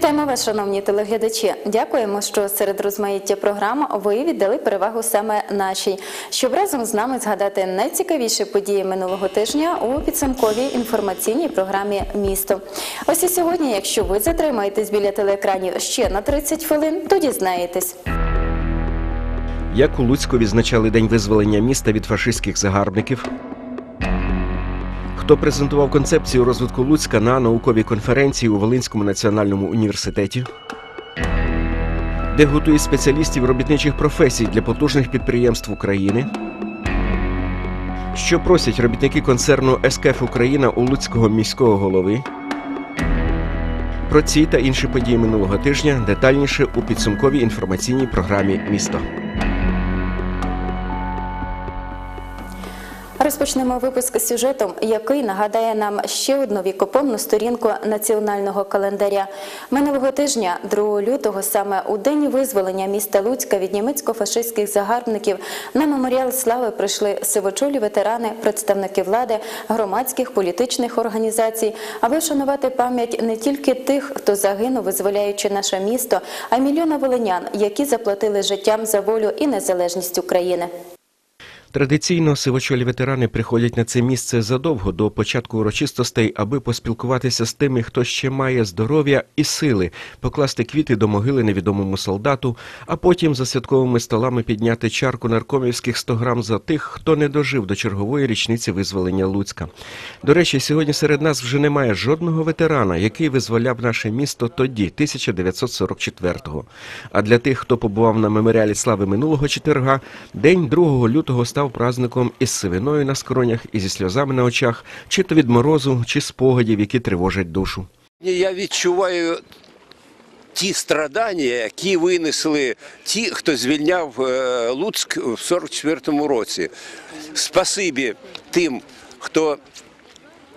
Вітаємо вас, шановні телеглядачі. Дякуємо, що серед розмаїття програм ви віддали перевагу саме нашій, щоб разом з нами згадати найцікавіші події минулого тижня у підсумковій інформаційній програмі Місто. Ось і сьогодні, якщо ви затримаєтесь біля телеекранів ще на 30 хвилин, то дізнаєтесь. Як у Луцьку відзначали День визволення міста від фашистських загарбників? Хто презентував концепцію розвитку Луцька на науковій конференції у Волинському національному університеті? Де готують спеціалістів робітничих професій для потужних підприємств України? Що просять робітники концерну СКФ Україна у Луцького міського голови? Про ці та інші події минулого тижня детальніше у підсумковій інформаційній програмі Місто. Розпочнемо випуск сюжетом, який нагадає нам ще одну вікопомну сторінку національного календаря. Минулого тижня, 2 лютого, саме у день визволення міста Луцька від німецько-фашистських загарбників, на меморіал слави прийшли сивочолі ветерани, представники влади, громадських політичних організацій, аби вшанувати пам'ять не тільки тих, хто загинув, визволяючи наше місто, а й мільйона волинян, які заплатили життям за волю і незалежність України. Традиційно сивочолі ветерани приходять на це місце задовго до початку урочистостей, аби поспілкуватися з тими, хто ще має здоров'я і сили, покласти квіти до могили невідомому солдату, а потім за святковими столами підняти чарку наркомівських 100 грам за тих, хто не дожив до чергової річниці визволення Луцька. До речі, сьогодні серед нас вже немає жодного ветерана, який визволяв наше місто тоді, 1944-го. А для тих, хто побував на меморіалі слави минулого четверга, день 2 лютого став праздником із сивиною на скронях і зі сльозами на очах, чи то від морозу, чи спогадів, які тривожать душу. Я відчуваю ті страдання, які винесли ті, хто звільняв е, Луцьк в 44-му році. Спасибі тим, хто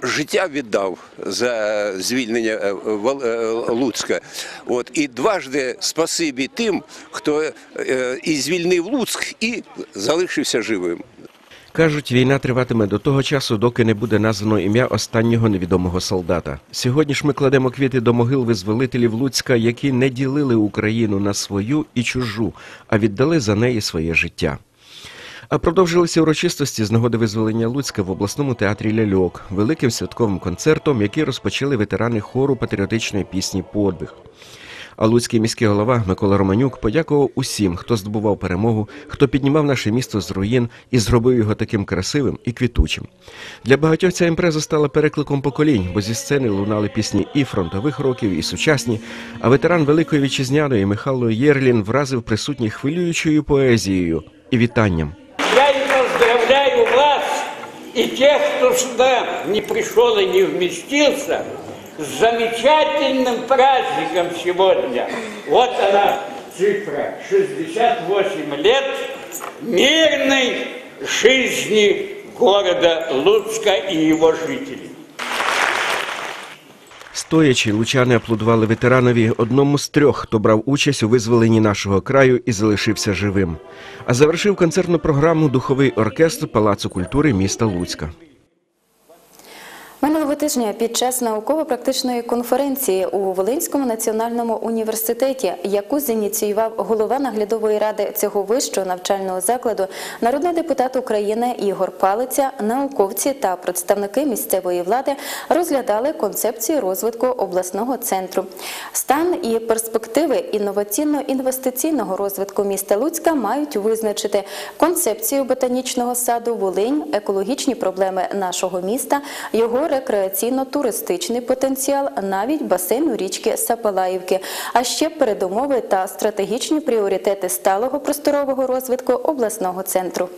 життя віддав за звільнення е, е, Луцька. От і дважди спасибі тим, хто е, і звільнив Луцьк, і залишився живим. Кажуть, війна триватиме до того часу, доки не буде названо ім'я останнього невідомого солдата. Сьогодні ж ми кладемо квіти до могил визволителів Луцька, які не ділили Україну на свою і чужу, а віддали за неї своє життя. Продовжилися урочистості з нагоди визволення Луцька в обласному театрі Ляльок великим святковим концертом, який розпочали ветерани хору патріотичної пісні Подвиг. А Луцький міський голова Микола Романюк подякував усім, хто здобував перемогу, хто піднімав наше місто з руїн і зробив його таким красивим і квітучим. Для багатьох ця імпреза стала перекликом поколінь, бо зі сцени лунали пісні і фронтових років, і сучасні. А ветеран Великої вітчизняної Михайло Єрлін вразив присутніх хвилюючою поезією і вітанням. И тех, кто сюда не пришел и не вместился, с замечательным праздником сегодня. Вот она, цифра 68 лет мирной жизни города Луцка и его жителей. Стоячи, лучани аплодували ветеранові одному з трьох, хто брав участь у визволенні нашого краю і залишився живим. А завершив концертну програму духовий оркестр Палацу культури міста Луцька. Минулого тижня під час науково-практичної конференції у Волинському національному університеті, яку зініціював голова наглядової ради цього вищого навчального закладу, народний депутат України Ігор Палиця, науковці та представники місцевої влади розглядали концепцію розвитку обласного центру. Стан і перспективи інноваційно-інвестиційного розвитку міста Луцька мають визначити концепцію ботанічного саду Волинь, екологічні проблеми нашого міста, його рекреаційно-туристичний потенціал, навіть басейну річки Сапалаївки, а ще передумови та стратегічні пріоритети сталого просторового розвитку обласного центру.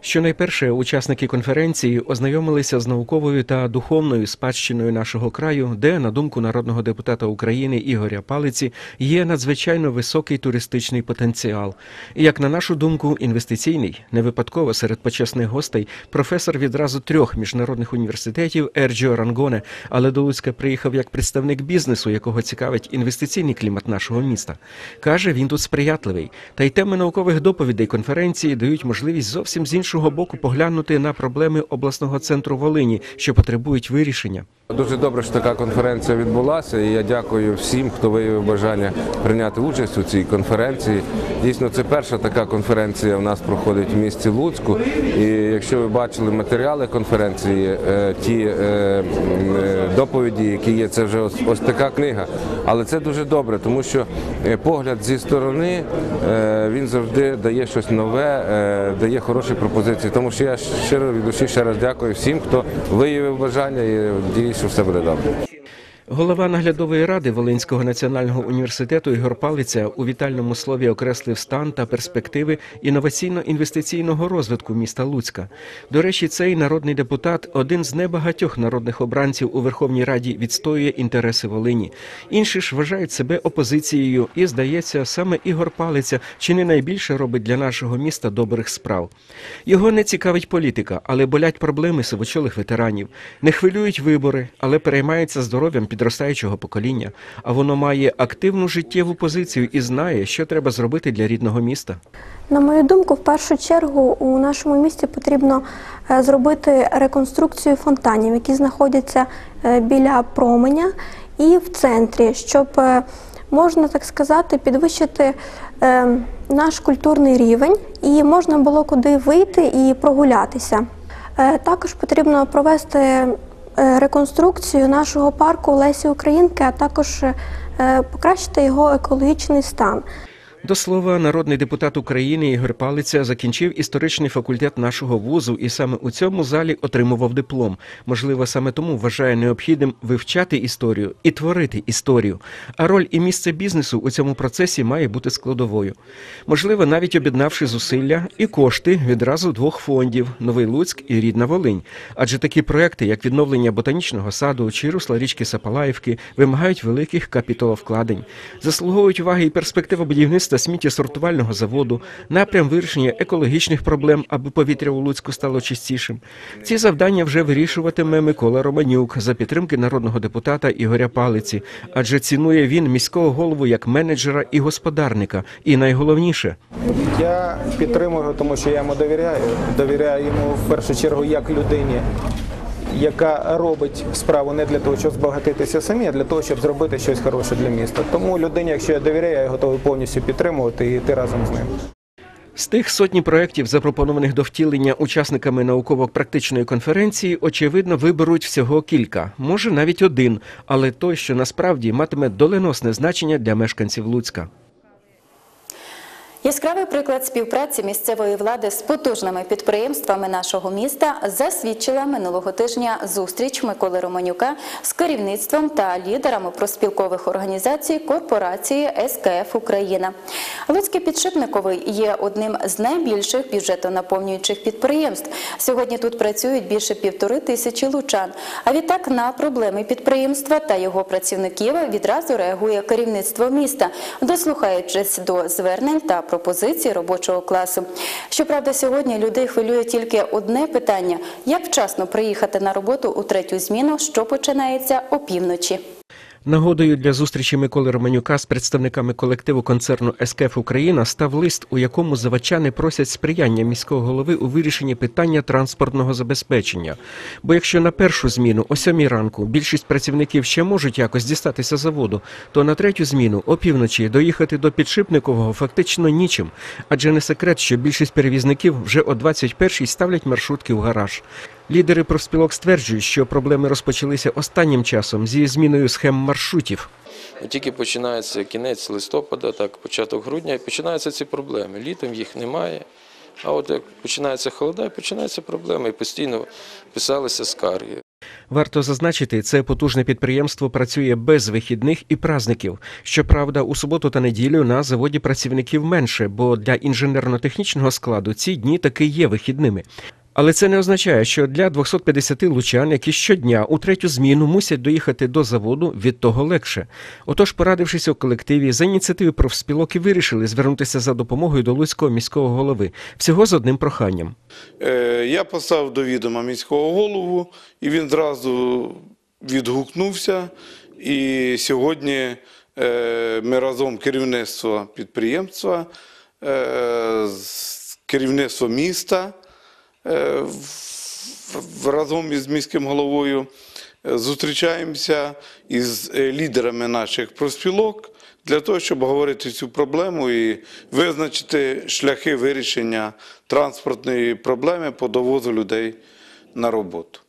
Щонайперше учасники конференції ознайомилися з науковою та духовною спадщиною нашого краю, де, на думку народного депутата України Ігоря Палиці, є надзвичайно високий туристичний потенціал. Як на нашу думку, інвестиційний, не випадково серед почесних гостей професор відразу трьох міжнародних університетів Ерджіо Рангоне, але до Луцька приїхав як представник бізнесу, якого цікавить інвестиційний клімат нашого міста. Каже, він тут сприятливий. Та й теми наукових доповідей конференції дають можливість зовсім з іншого іншого боку поглянути на проблеми обласного центру Волині, що потребують вирішення. Дуже добре, що така конференція відбулася, і я дякую всім, хто виявив бажання прийняти участь у цій конференції. Дійсно, це перша така конференція в нас проходить в місті Луцьку. І якщо ви бачили матеріали конференції, е, ті е, е, доповіді, які є, це вже ось, така книга. Але це дуже добре, тому що погляд зі сторони він завжди дає щось нове, дає хороші пропозиції. Тому що я щиро від душі ще раз дякую всім, хто виявив бажання і дію, що все буде добре. Голова наглядової ради Волинського національного університету Ігор Палиця у вітальному слові окреслив стан та перспективи інноваційно-інвестиційного розвитку міста Луцька. До речі, цей народний депутат один з небагатьох народних обранців у Верховній Раді відстоює інтереси Волині. Інші ж вважають себе опозицією, і здається, саме Ігор Палиця чи не найбільше робить для нашого міста добрих справ. Його не цікавить політика, але болять проблеми сивочолих ветеранів. Не хвилюють вибори, але переймаються здоров'ям підростаючого покоління. А воно має активну життєву позицію і знає, що треба зробити для рідного міста. На мою думку, в першу чергу у нашому місті потрібно е, зробити реконструкцію фонтанів, які знаходяться е, біля променя і в центрі, щоб е, можна так сказати підвищити наш культурний рівень і можна було куди вийти і прогулятися. Також потрібно провести реконструкцію нашого парку Лесі Українки, а також е, покращити його екологічний стан. До слова, народний депутат України Ігор Палиця закінчив історичний факультет нашого вузу і саме у цьому залі отримував диплом. Можливо, саме тому вважає необхідним вивчати історію і творити історію. А роль і місце бізнесу у цьому процесі має бути складовою. Можливо, навіть об'єднавши зусилля і кошти відразу двох фондів Новий Луцьк і Рідна Волинь. Адже такі проекти, як відновлення ботанічного саду чи русла річки Сапалаївки, вимагають великих капіталовкладень, заслуговують уваги і перспектива будівництва сміттєсортувального заводу, напрям вирішення екологічних проблем, аби повітря у Луцьку стало чистішим. Ці завдання вже вирішуватиме Микола Романюк за підтримки народного депутата Ігоря Палиці, адже цінує він міського голову як менеджера і господарника. І найголовніше Я підтримую тому що я йому довіряю. Довіряю йому в першу чергу як людині, яка робить справу не для того, щоб збагатитися самі, а для того, щоб зробити щось хороше для міста. Тому людині, якщо я довіряю, я готовий повністю підтримувати і йти разом з ним. З тих сотні проєктів, запропонованих до втілення учасниками науково-практичної конференції, очевидно, виберуть всього кілька, може навіть один, але той, що насправді матиме доленосне значення для мешканців Луцька. Яскравий приклад співпраці місцевої влади з потужними підприємствами нашого міста засвідчила минулого тижня зустріч Миколи Романюка з керівництвом та лідерами проспілкових організацій корпорації СКФ Україна. Луцький підшипниковий є одним з найбільших бюджетонаповнюючих підприємств. Сьогодні тут працюють більше півтори тисячі лучан. А відтак на проблеми підприємства та його працівників відразу реагує керівництво міста, дослухаючись до звернень та пропозицій робочого класу. Щоправда, сьогодні людей хвилює тільки одне питання: як вчасно приїхати на роботу у третю зміну, що починається опівночі. Нагодою для зустрічі Миколи Романюка з представниками колективу концерну СКФ Україна став лист, у якому заводчани просять сприяння міського голови у вирішенні питання транспортного забезпечення. Бо якщо на першу зміну о сьомій ранку більшість працівників ще можуть якось дістатися заводу, то на третю зміну опівночі доїхати до підшипникового фактично нічим, адже не секрет, що більшість перевізників вже о 21-й ставлять маршрутки в гараж. Лідери профспілок стверджують, що проблеми розпочалися останнім часом зі зміною схем маршрутів. Тільки починається кінець листопада, так, початок грудня, і починаються ці проблеми. Літом їх немає. А от як починається холода, і починаються проблеми. І постійно писалися скарги. Варто зазначити, це потужне підприємство працює без вихідних і праздників. Щоправда, у суботу та неділю на заводі працівників менше, бо для інженерно-технічного складу ці дні таки є вихідними. Але це не означає, що для 250 лучан, які щодня у третю зміну мусять доїхати до заводу, від того легше. Отож, порадившись у колективі, за ініціативи профспілок і вирішили звернутися за допомогою до Луцького міського голови всього з одним проханням. Е, Я поставив до відома міського голову, і він зразу відгукнувся. І сьогодні е, ми разом керівництво підприємства, е, керівництво міста разом із міським головою е, зустрічаємося із е, лідерами наших профспілок для того, щоб говорити цю проблему і визначити шляхи вирішення транспортної проблеми по довозу людей на роботу.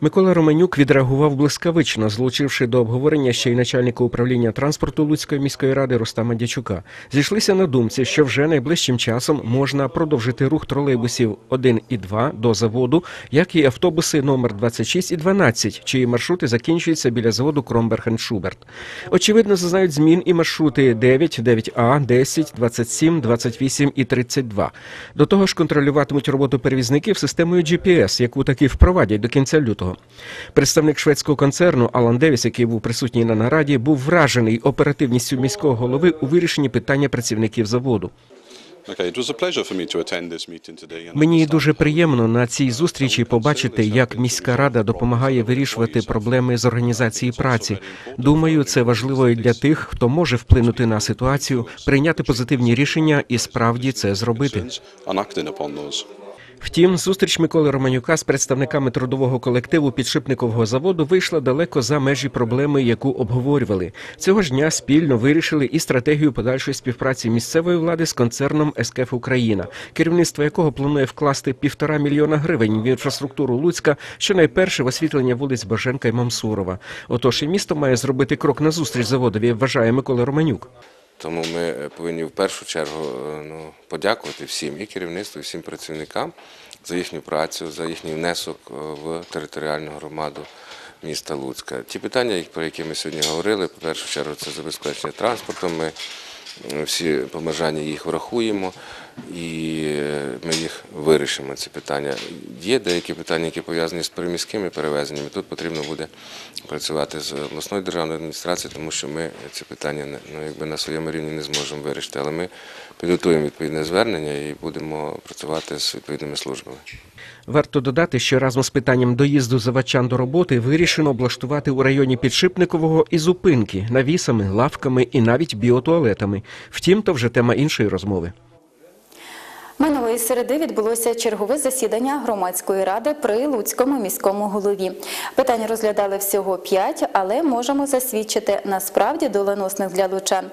Микола Романюк відреагував блискавично, злучивши до обговорення ще й начальника управління транспорту Луцької міської ради Рустама Дячука. Зійшлися на думці, що вже найближчим часом можна продовжити рух тролейбусів 1 і 2 до заводу, як і автобуси номер 26 і 12, чиї маршрути закінчуються біля заводу Кромберг-Шуберт. Очевидно, зазнають змін і маршрути 9, 9А, 10, 27, 28 і 32. До того ж, контролюватимуть роботу перевізників системою GPS, яку таки впровадять до кінця лютого. Представник шведського концерну Алан Девіс, який був присутній на нараді, був вражений оперативністю міського голови у вирішенні питання працівників заводу. Мені дуже приємно на цій зустрічі побачити, як міська рада допомагає вирішувати проблеми з організації праці. Думаю, це важливо і для тих, хто може вплинути на ситуацію, прийняти позитивні рішення і справді це зробити. Втім, зустріч Миколи Романюка з представниками трудового колективу підшипникового заводу вийшла далеко за межі проблеми, яку обговорювали. Цього ж дня спільно вирішили і стратегію подальшої співпраці місцевої влади з концерном СКФ Україна, керівництво якого планує вкласти півтора мільйона гривень в інфраструктуру Луцька, щонайперше в освітлення вулиць Боженка і Мамсурова. Отож, і місто має зробити крок назустріч заводові, вважає Микола Романюк. Тому ми е, повинні в першу чергу е, ну, подякувати всім і керівництву, і всім працівникам за їхню працю, за їхній внесок е, в територіальну громаду міста Луцька. Ті питання, про які ми сьогодні говорили, по першу чергу, це забезпечення транспортом. Ми всі побажання їх врахуємо і ми їх вирішимо. Ці питання. Є деякі питання, які пов'язані з приміськими перевезеннями. Тут потрібно буде працювати з обласною державною адміністрацією, тому що ми ці питання ну, якби на своєму рівні не зможемо вирішити. Але ми підготуємо відповідне звернення і будемо працювати з відповідними службами. Варто додати, що разом з питанням доїзду заводчан до роботи вирішено облаштувати у районі Підшипникового і зупинки навісами, лавками і навіть біотуалетами. Втім, то вже тема іншої розмови. Минулої середи відбулося чергове засідання громадської ради при Луцькому міському голові. Питань розглядали всього п'ять, але можемо засвідчити насправді доленосних для лучан.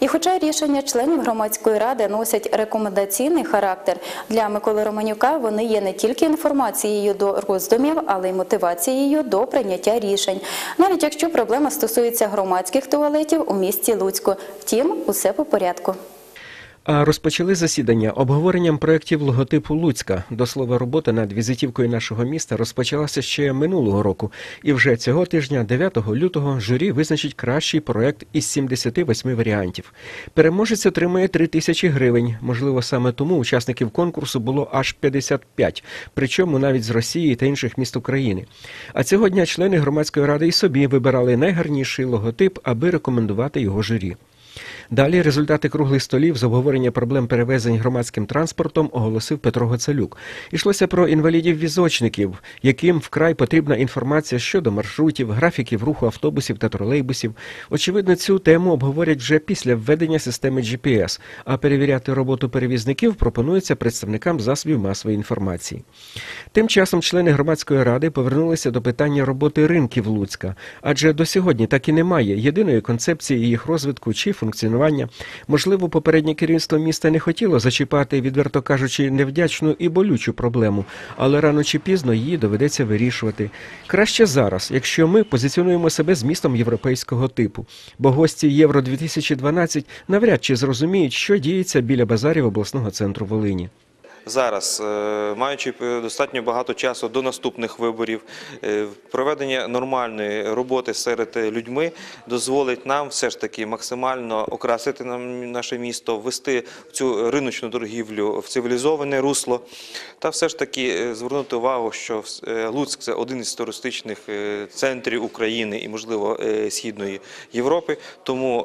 І хоча рішення членів громадської ради носять рекомендаційний характер, для Миколи Романюка вони є не тільки інформацією до роздумів, але й мотивацією до прийняття рішень. Навіть якщо проблема стосується громадських туалетів у місті Луцьку. Втім, усе по порядку. Розпочали засідання обговоренням проєктів логотипу Луцька. До слова, робота над візитівкою нашого міста розпочалася ще минулого року, і вже цього тижня, 9 лютого, журі визначить кращий проєкт із 78 варіантів. Переможець отримає 3 тисячі гривень. Можливо, саме тому учасників конкурсу було аж 55, причому навіть з Росії та інших міст України. А цього дня члени громадської ради і собі вибирали найгарніший логотип, аби рекомендувати його журі. Далі результати круглих столів з обговорення проблем перевезень громадським транспортом оголосив Петро Гоцалюк. Ішлося про інвалідів-візочників, яким вкрай потрібна інформація щодо маршрутів, графіків руху автобусів та тролейбусів. Очевидно, цю тему обговорять вже після введення системи GPS, а перевіряти роботу перевізників пропонується представникам засобів масової інформації. Тим часом члени громадської ради повернулися до питання роботи ринків Луцька, адже до сьогодні так і немає єдиної концепції їх розвитку чи функціонування. Можливо, попереднє керівництво міста не хотіло зачіпати, відверто кажучи, невдячну і болючу проблему, але рано чи пізно її доведеться вирішувати. Краще зараз, якщо ми позиціонуємо себе з містом європейського типу, бо гості Євро 2012 навряд чи зрозуміють, що діється біля базарів обласного центру Волині. Зараз, е, маючи достатньо багато часу до наступних виборів, е, проведення нормальної роботи серед людьми дозволить нам все ж таки максимально окрасити нам наше місто, ввести цю риночну торгівлю в цивілізоване русло, та все ж таки е, звернути увагу, що Луцьк це один із туристичних центрів України і, можливо, східної Європи. Тому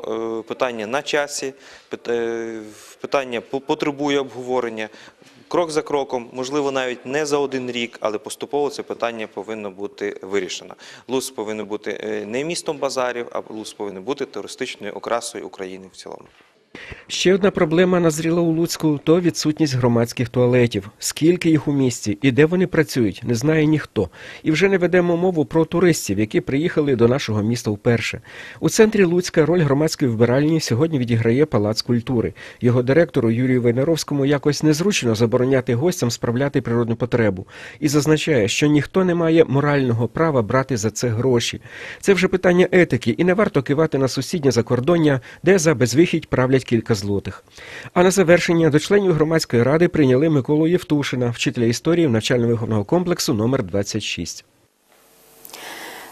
питання на часі, пит- питання по- потребує обговорення. Крок за кроком, можливо, навіть не за один рік, але поступово це питання повинно бути вирішено. Луцьк повинен бути е, не містом базарів, а Луцьк повинен бути туристичною окрасою України в цілому. Ще одна проблема назріла у Луцьку – то відсутність громадських туалетів. Скільки їх у місті і де вони працюють, не знає ніхто. І вже не ведемо мову про туристів, які приїхали до нашого міста вперше. У центрі Луцька роль громадської вбиральні сьогодні відіграє Палац культури. Його директору Юрію Войнаровському якось незручно забороняти гостям справляти природну потребу. І зазначає, що ніхто не має морального права брати за це гроші. Це вже питання етики, і не варто кивати на сусіднє закордоння, де за безвихідь правлять кілька злотих. А на завершення до членів громадської ради прийняли Миколу Євтушина, вчителя історії навчально-виховного комплексу номер 26.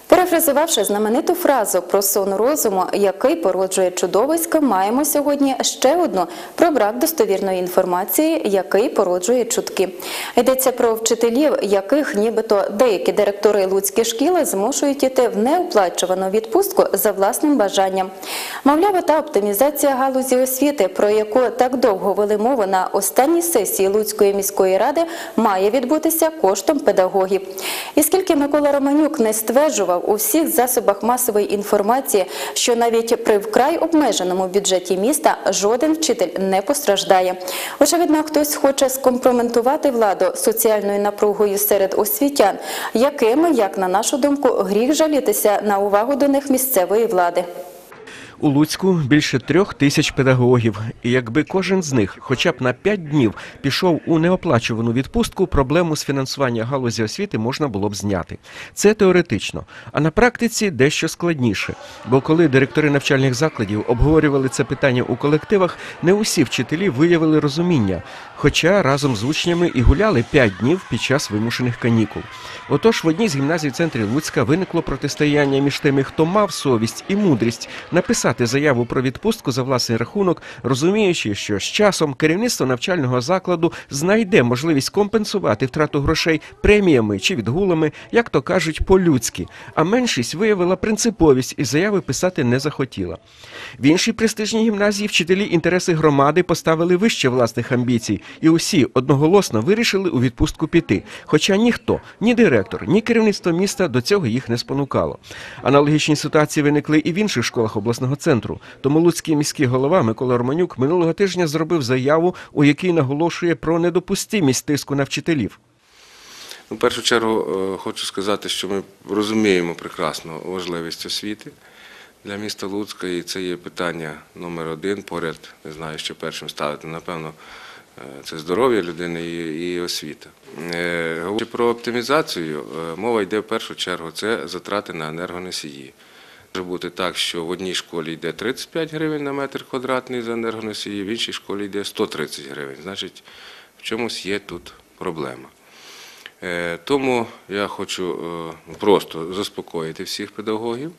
Перефразувавши знамениту фразу про сон розуму, який породжує чудовиська, маємо сьогодні ще одну про брак достовірної інформації, який породжує чутки. Йдеться про вчителів, яких нібито деякі директори луцьких шкіл змушують іти в неоплачувану відпустку за власним бажанням. Мовляв, та оптимізація галузі освіти, про яку так довго вели мову на останній сесії Луцької міської ради, має відбутися коштом педагогів. І скільки Микола Романюк не стверджував у всіх засобах масової інформації, що навіть при вкрай обмеженому бюджеті міста жоден вчитель не постраждає. Очевидно, хтось хоче скомпроментувати владу соціальною напругою серед освітян, якими, як на нашу думку, гріх жалітися на увагу до них місцевої влади. У Луцьку більше трьох тисяч педагогів, і якби кожен з них хоча б на п'ять днів пішов у неоплачувану відпустку, проблему з фінансування галузі освіти можна було б зняти. Це теоретично, а на практиці дещо складніше. Бо коли директори навчальних закладів обговорювали це питання у колективах, не усі вчителі виявили розуміння, хоча разом з учнями і гуляли п'ять днів під час вимушених канікул. Отож, в одній з гімназій центрі Луцька виникло протистояння між тими, хто мав совість і мудрість написати заяву про відпустку за власний рахунок, розуміючи, що з часом керівництво навчального закладу знайде можливість компенсувати втрату грошей преміями чи відгулами, як то кажуть, по-людськи. А меншість виявила принциповість і заяви писати не захотіла. В іншій престижній гімназії вчителі інтереси громади поставили вище власних амбіцій, і усі одноголосно вирішили у відпустку піти. Хоча ніхто, ні директор, ні керівництво міста до цього їх не спонукало. Аналогічні ситуації виникли і в інших школах обласного центру. Тому Луцький міський голова Микола Романюк минулого тижня зробив заяву, у якій наголошує про недопустимість тиску на вчителів. Ну, В першу чергу е, хочу сказати, що ми розуміємо прекрасно важливість освіти для міста Луцька, і це є питання номер один. Поряд, не знаю, що першим ставити, напевно, е, це здоров'я людини і, освіта. Е, Говорячи про оптимізацію, мова йде в першу чергу це затрати на енергоносії. Може бути так, що в одній школі йде 35 гривень на метр квадратний за енергоносії, в іншій школі йде 130 гривень. Значить, в чомусь є тут проблема. Е, Тому я хочу е, просто заспокоїти всіх педагогів.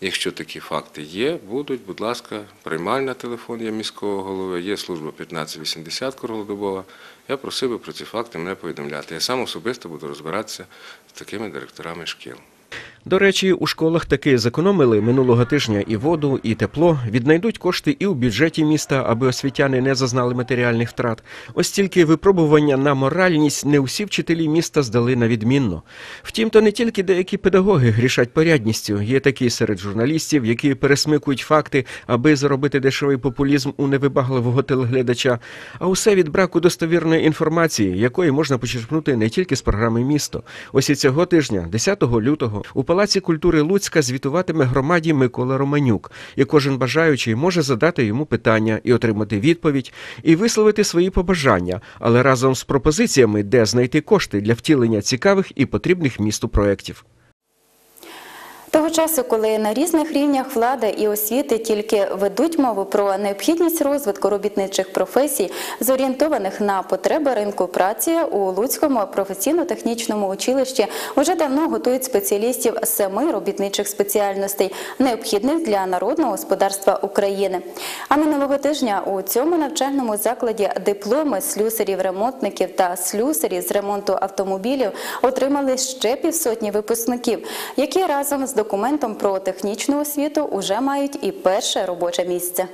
Якщо такі факти є, будуть, будь ласка, приймальна телефон є міського голови, є служба 1580 круглодобова. Я просив би про ці факти мене повідомляти. Я сам особисто буду розбиратися з такими директорами шкіл. До речі, у школах таки зекономили минулого тижня і воду, і тепло, віднайдуть кошти і у бюджеті міста, аби освітяни не зазнали матеріальних втрат. Ось тільки випробування на моральність не усі вчителі міста здали на відмінно. Втім, то не тільки деякі педагоги грішать порядністю. Є такі серед журналістів, які пересмикують факти, аби заробити дешевий популізм у невибагливого телеглядача. А усе від браку достовірної інформації, якої можна почерпнути не тільки з програми Місто. Ось і цього тижня, 10 лютого, у Палаці культури Луцька звітуватиме громаді Микола Романюк, і кожен бажаючий може задати йому питання і отримати відповідь, і висловити свої побажання, але разом з пропозиціями, де знайти кошти для втілення цікавих і потрібних місту проєктів. Того часу, коли на різних рівнях влади і освіти тільки ведуть мову про необхідність розвитку робітничих професій, зорієнтованих на потреби ринку праці, у Луцькому професійно-технічному училищі вже давно готують спеціалістів семи робітничих спеціальностей, необхідних для народного господарства України. А минулого тижня у цьому навчальному закладі дипломи слюсарів-ремонтників та слюсарів з ремонту автомобілів отримали ще півсотні випускників, які разом з документом про технічну освіту уже мають і перше робоче місце.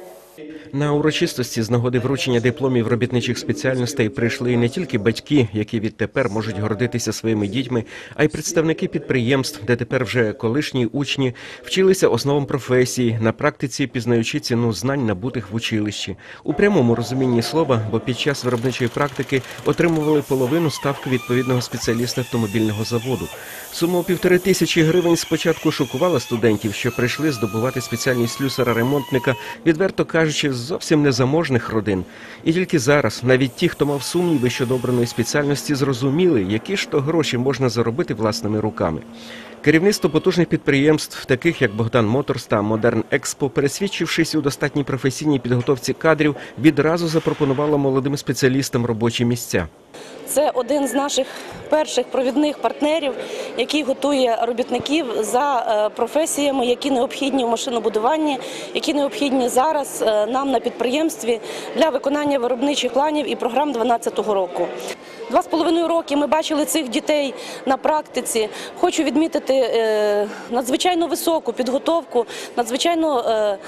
На урочистості з нагоди вручення дипломів робітничих спеціальностей прийшли не тільки батьки, які відтепер можуть гордитися своїми дітьми, а й представники підприємств, де тепер вже колишні учні вчилися основам професії, на практиці пізнаючи ціну знань, набутих в училищі. У прямому розумінні слова, бо під час виробничої практики отримували половину ставки відповідного спеціаліста автомобільного заводу. Сума півтори тисячі гривень спочатку шокувала студентів, що прийшли здобувати спеціальність слюсара-ремонтника, відверто кажучи, з зовсім незаможних родин. І тільки зараз навіть ті, хто мав сумніви щодо обраної спеціальності, зрозуміли, які ж то гроші можна заробити власними руками. Керівництво потужних підприємств, таких як Богдан Моторс та Модерн Експо, пересвідчившись у достатній професійній підготовці кадрів, відразу запропонувало молодим спеціалістам робочі місця. Це один з наших перших провідних партнерів, який готує робітників за е, професіями, які необхідні у машинобудуванні, які необхідні зараз е, нам на підприємстві для виконання виробничих планів і програм 2012 року. Два з половиною роки ми бачили цих дітей на практиці. Хочу відмітити е, надзвичайно високу підготовку, надзвичайно е,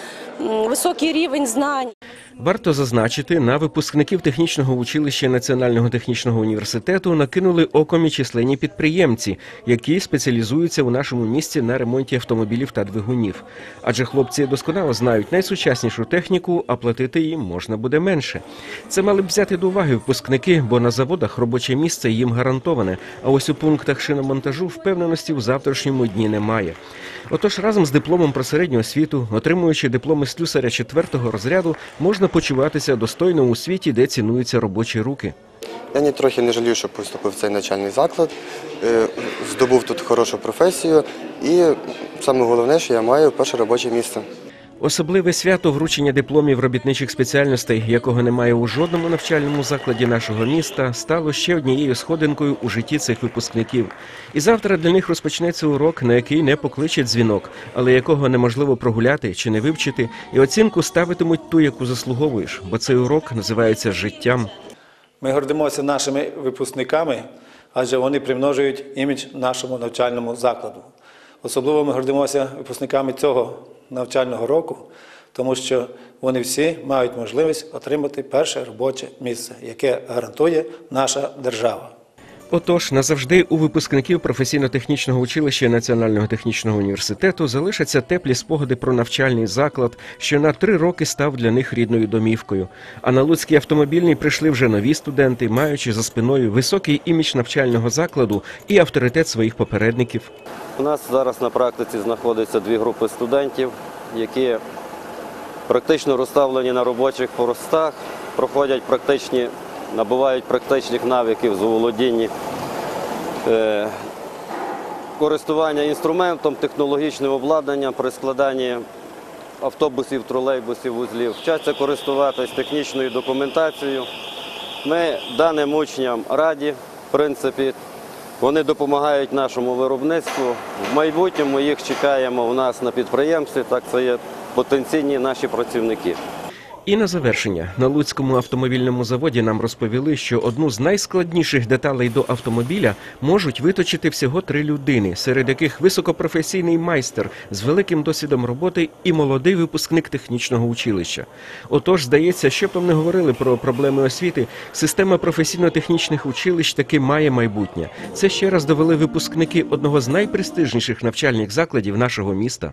високий рівень знань. Варто зазначити, на випускників технічного училища Національного технічного університету накинули оком і численні підприємці, які спеціалізуються у нашому місті на ремонті автомобілів та двигунів. Адже хлопці досконало знають найсучаснішу техніку, а платити їм можна буде менше. Це мали б взяти до уваги випускники, бо на заводах робоче місце їм гарантоване. А ось у пунктах шиномонтажу впевненості в завтрашньому дні немає. Отож, разом з дипломом про середню освіту, отримуючи дипломи слюсаря четвертого розряду, можна почуватися достойно у світі, де цінуються робочі руки. Я ні трохи не жалію, що поступив в цей навчальний заклад, е, здобув тут хорошу професію і саме головне, що я маю перше робоче місце. Особливе свято вручення дипломів робітничих спеціальностей, якого немає у жодному навчальному закладі нашого міста, стало ще однією сходинкою у житті цих випускників. І завтра для них розпочнеться урок, на який не покличе дзвінок, але якого неможливо прогуляти чи не вивчити, і оцінку ставитимуть ту, яку заслуговуєш, бо цей урок називається життям. Ми гордимося нашими випускниками, адже вони примножують імідж нашому навчальному закладу. Особливо ми гордимося випускниками цього навчального року, тому що вони всі мають можливість отримати перше робоче місце, яке гарантує наша держава. Отож, назавжди у випускників професійно-технічного училища Національного технічного університету залишаться теплі спогади про навчальний заклад, що на три роки став для них рідною домівкою. А на Луцький автомобільний прийшли вже нові студенти, маючи за спиною високий імідж навчального закладу і авторитет своїх попередників. У нас зараз на практиці знаходяться дві групи студентів, які практично розставлені на робочих постах, проходять практичні, набувають практичних навиків з володіння е, користування інструментом, технологічним обладнанням при складанні автобусів, тролейбусів, вузлів, вчаться користуватись технічною документацією. Ми даним учням раді, в принципі, вони допомагають нашому виробництву. В майбутньому їх чекаємо у нас на підприємстві, так це є потенційні наші працівники. І на завершення на Луцькому автомобільному заводі нам розповіли, що одну з найскладніших деталей до автомобіля можуть виточити всього три людини, серед яких високопрофесійний майстер з великим досвідом роботи і молодий випускник технічного училища. Отож, здається, що б там не говорили про проблеми освіти, система професійно-технічних училищ таки має майбутнє. Це ще раз довели випускники одного з найпрестижніших навчальних закладів нашого міста.